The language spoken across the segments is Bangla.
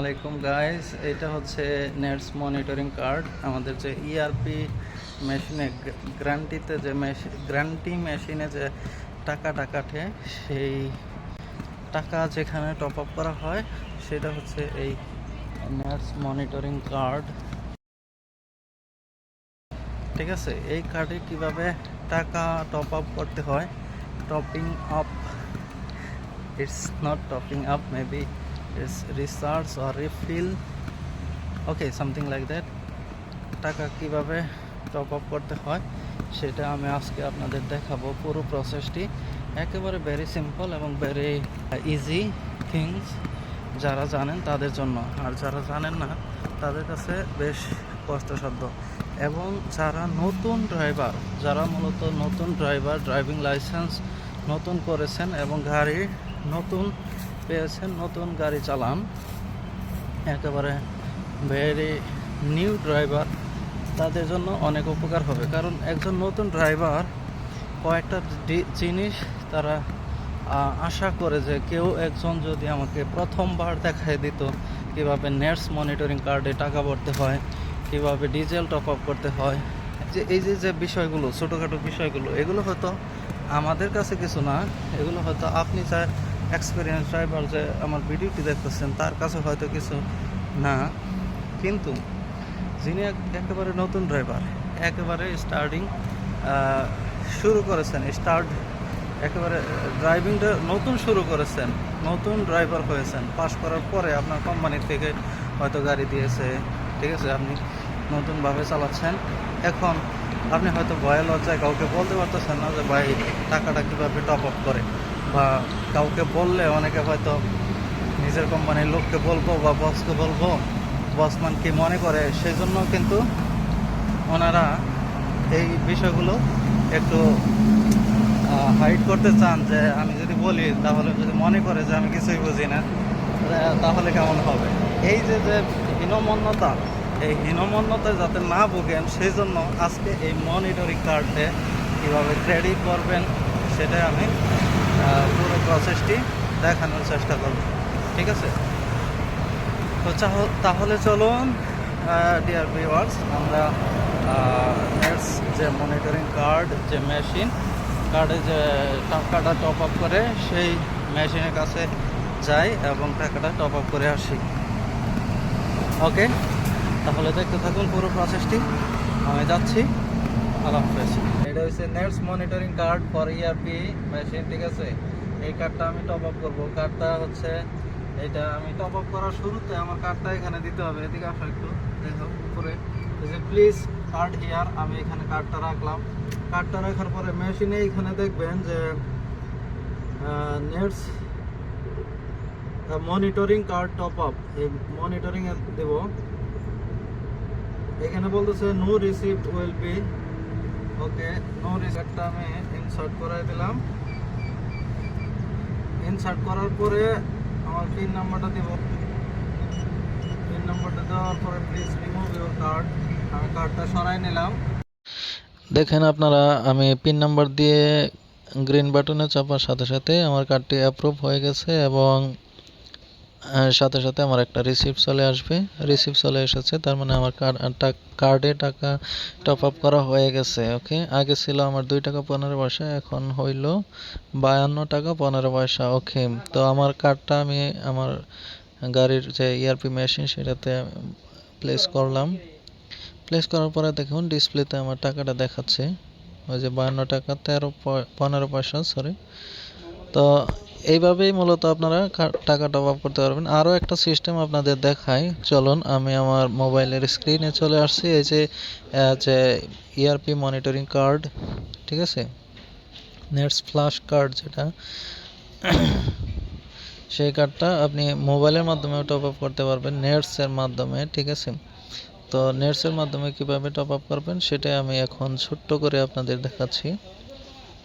আলাইকুম গাইস এটা হচ্ছে নেটস মনিটরিং কার্ড আমাদের যে ইআরপি মেশিনে গ্যারান্টিতে যে মেশিন গ্যারান্টি মেশিনে যে টাকাটা কাটে, সেই টাকা যেখানে টপ আপ করা হয়, সেটা হচ্ছে এই নেটস মনিটরিং কার্ড ঠিক আছে? এই কার্ডে কীভাবে টাকা টপ আপ করতে হয়? Topping up it's not topping up, maybe it's recharge or refill. Okay, something like that. টাকা কীভাবে টপ আপ করতে হয়, সেটা আমি আজকে আপনাদের দেখাবো পুরো প্রসেসটি একেবারে ভেরি সিম্পল এবং ভেরি ইজি থিংস যারা জানেন তাদের জন্য। আর যারা জানেন না, তাদের কাছে বেশ কষ্টসাধ্য। এবং যারা নতুন ড্রাইভার যারা মূলত নতুন ড্রাইভার ড্রাইভিং লাইসেন্স নতুন করেছেন এবং গাড়ি নতুন পেয়েছেন, নতুন গাড়ি চালান। একেবারে ভেরি নিউ ড্রাইভার তাদের জন্য অনেক উপকার হবে। কারণ একজন নতুন ড্রাইভার কয়েকটা জিনিস তারা আশা করে যে কেউ একজন যদি আমাকে প্রথমবার দেখায় দিত কীভাবে নেটস মনিটরিং কার্ডে টাকা ভরতে হয়, কীভাবে ডিজেল টপ আপ করতে হয়, যে এই যে যে বিষয়গুলো, ছোটোখাটো বিষয়গুলো, এগুলো হয়তো আমাদের কাছে কিছু না। এগুলো হয়তো আপনি যা এক্সপিরিয়েন্স ড্রাইভার যে আমার ভিডিওটি দেখতেছেন, তার কাছে হয়তো কিছু না। কিন্তু যিনি এক- একেবারে নতুন ড্রাইভার একেবারে স্টার্টিং শুরু করেছেন স্টার্ট একেবারে ড্রাইভিংটা নতুন শুরু করেছেন, নতুন ড্রাইভার হয়েছেন। পাস করার পরে আপনার কোম্পানি থেকে হয়তো গাড়ি দিয়েছে, ঠিক আছে, আপনি নতুনভাবে চালাচ্ছেন। এখন আপনি হয়তো ভয়ে লজ্জায় কাউকে বলতে পারতেছেন না যে, ভাই, টাকাটা কীভাবে টপ আপ করে? বা কাউকে বললে অনেকে হয়তো নিজের কোম্পানির লোককে বলব বা বসকে বলব বসমান কি মনে করে সেই জন্য কিন্তু ওনারা এই বিষয়গুলো একটু হাইড করতে চান যে আমি যদি বলি তাহলে যদি মনে করে যে আমি কিছুই বুঝি না তাহলে কেমন হবে? এই যে যে হীনমন্যতা, এই হীনমন্যতায় যাতে না ভোগেন সেই জন্য আজকে এই মনিটরিং কার্ডে কীভাবে ক্রেডিট করবেন, সেটাই আমি পুরো প্রসেসটি দেখানোর চেষ্টা করব। ঠিক আছে? তো তাহলে চলুন ডিয়ার ভিউয়ার্স আমরা নেটস যে মনিটরিং কার্ড যে মেশিন কার্ডে যে টাকাটা টপ আপ করে, সেই মেশিনের কাছে যাই এবং টাকাটা টপ আপ করে আসি। ওকে তাহলে দেখতে থাকুন পুরো প্রসেসটি আমি যাচ্ছি। আল্লাহ হাফেজ এটা হচ্ছে NETS monitoring card for ERP machine ঠিক আছে? এই কার্ডটা আমি টপ আপ করব। কার্ডটা হচ্ছে, এটা আমি টপ আপ করার শুরুতে আমার কার্ডটা এখানে দিতে হবে। এদিকে আসো একটু, দেখো, উপরে। যে প্লিজ কার্ড হিয়ার আমি এখানে কার্ডটা রাখলাম। কার্ডটা রাখার পরে মেশিনে এখানে দেখবেন যে NETS monitoring card top up এই মনিটরিং দেব। এখানে বলতেছে no receipt will be okay no রিসিপ্টটা আমি ইনসার্ট করাই দিলাম। ইনসার্ট করার পরে আমার পিন নাম্বারটা দেব। পিন নাম্বারটা দেওয়ার পরে প্লিজ রিমুভ ইউর কার্ড আমি কার্ডটা সরাই নিলাম। দেখেন আপনারা, আমি পিন নাম্বার দিয়ে গ্রিন বাটনে চাপার সাথে সাথে আমার কার্ডটি অ্যাপ্রুভ হয়ে গেছে এবং সাথে সাথে আমার একটা রিসিপ্ট চলে আসবে। রিসিপ্ট চলে এসেছে, তার মানে আমার কার্ড টাকা টপ আপ করা হয়ে গেছে ওকে আগে ছিল আমার দুই টাকা পনেরো পয়সা, এখন হইল বায়ান্ন টাকা পনেরো পয়সা ওকে তো আমার কার্ডটা আমি আমার গাড়ির যে ইআরপি মেশিন সেটাতে প্লেস করলাম। প্লেস করার পরে দেখুন ডিসপ্লেতে আমার টাকাটা দেখাচ্ছে। ওই যে বায়ান্ন টাকা, তেরো পনেরো পয়সা সরি তো এইভাবেই মূলত আপনারা টাকা টপ আপ করতে পারবেন। আরও একটা সিস্টেম আপনাদের দেখাই। চলুন, আমি আমার মোবাইলের স্ক্রিনে চলে আসছি। এই যে যে ইআরপি মনিটরিং কার্ড ঠিক আছে? নেটস ফ্ল্যাশ কার্ড যেটা, সেই কার্ডটা আপনি মোবাইলের মাধ্যমে টপ আপ করতে পারবেন নেটসের মাধ্যমে, ঠিক আছে? তো নেটসের মাধ্যমে কীভাবে টপ আপ করবেন, সেটাই আমি এখন ছোট্ট করে আপনাদের দেখাচ্ছি।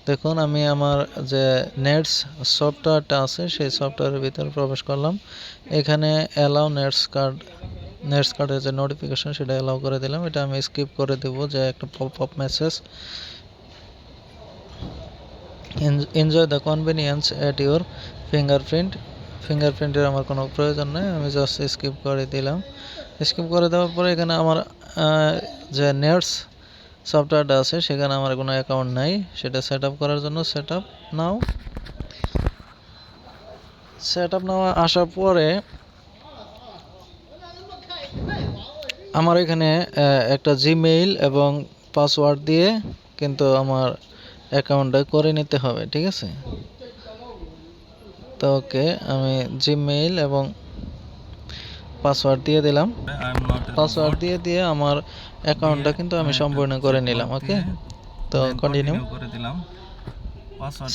দেখুন, আমি আমার যে নেটস সফটওয়্যারটা আছে, সেই সফটওয়্যারের ভিতরে প্রবেশ করলাম। এখানে অ্যালাউ নেটস কার্ড নেটস কার্ডের যে নোটিফিকেশন সেটা অ্যালাউ করে দিলাম। এটা আমি স্কিপ করে দেব, যে একটা pop up message enjoy the convenience at your fingerprint ফিঙ্গারপ্রিন্টের আমার কোনো প্রয়োজন নেই, আমি জাস্ট স্কিপ করে দিলাম। স্কিপ করে দেওয়ার পরে এখানে আমার যে নেটস সফটওয়্যারটা আছে, সেখানে আমার কোনো অ্যাকাউন্ট নাই। সেটা সেট করার জন্য সেট নাও সেট আপ নেওয়া আসার পরে আমার এখানে একটা জিমেইল এবং পাসওয়ার্ড দিয়ে কিন্তু আমার অ্যাকাউন্টটা করে নিতে হবে, ঠিক আছে? তো ওকে আমি জিমেইল এবং পাসওয়ার্ড দিয়ে দিলাম। পাসওয়ার্ড দিয়ে দিয়ে আমার অ্যাকাউন্টটা কিন্তু আমি সম্পূর্ণ করে নিলাম ওকে তো কন্টিনিউ করে দিলাম।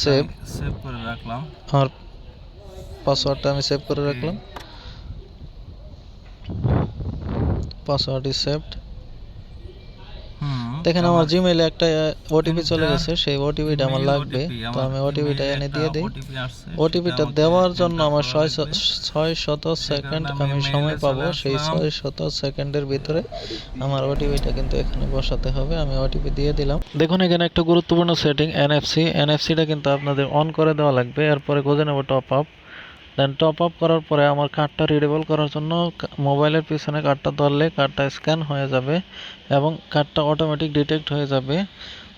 সেভ. সেভ করে রাখলাম। আমার পাসওয়ার্ডটা আমি সেভ করে রাখলাম। পাসওয়ার্ড ইজ সেভড দেখেন আমার জিমেইলে একটা ওটিপি চলে গেছে সেই ওটিপিটা আমার লাগবে তো আমি ওটিপিটা এনে দিয়ে দিই ওটিপিটা দেওয়ার জন্য আমার ছয়। ছয় শত সেকেন্ড আমি সময় পাবো সেই। ছয় শত সেকেন্ডের ভিতরে আমার ওটিপিটা কিন্তু এখানে বসাতে হবে আমি ওটিপি দিয়ে দিলাম দেখুন এখানে একটা গুরুত্বপূর্ণ সেটিং এনএফসি এনএফসিটা কিন্তু আপনাদের অন করে দেওয়া লাগবে এরপরে খুঁজে নেব টপ আপ দেন টপ আপ করার পরে আমার কার্ডটা রিডেবল করার জন্য মোবাইলের পিছনে কার্ডটা ধরলে কার্ডটা স্ক্যান হয়ে যাবে এবং কার্ডটা অটোমেটিক ডিটেক্ট হয়ে যাবে।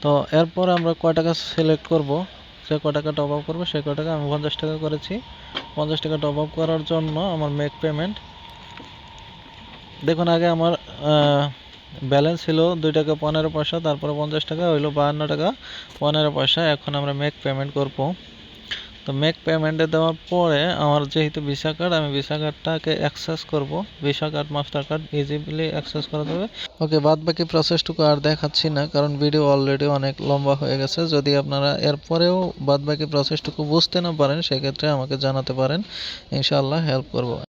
তো এরপর আমরা কয় টাকা সিলেক্ট করব? সে কয় টাকা টপ আপ করব? সে কয় টাকা আমি পঞ্চাশ টাকা করেছি। পঞ্চাশ টাকা টপ আপ করার জন্য আমার মেক পেমেন্ট দেখুন, আগে আমার ব্যালেন্স ছিল দুই টাকা পনেরো পয়সা, তারপরে পঞ্চাশ টাকা, হইল বাহান্ন টাকা, পনেরো পয়সা। এখন আমরা মেক পেমেন্ট করব। তো মেক পেমেন্টে দেওয়ার পরে আমার যেহেতু ভিসা কার্ড আমি ভিসা কার্ডটাকে অ্যাক্সেস করব। Visa card master card easily access করা যাবে। ওকে বাদ বাকি প্রসেসটুকু আর দেখাচ্ছি না, কারণ ভিডিও অলরেডি অনেক লম্বা হয়ে গেছে। যদি আপনারা এরপরেও বাদ বাকি প্রসেসটুকু বুঝতে না পারেন, সেক্ষেত্রে আমাকে জানাতে পারেন। ইনশাআল্লাহ হেল্প করব।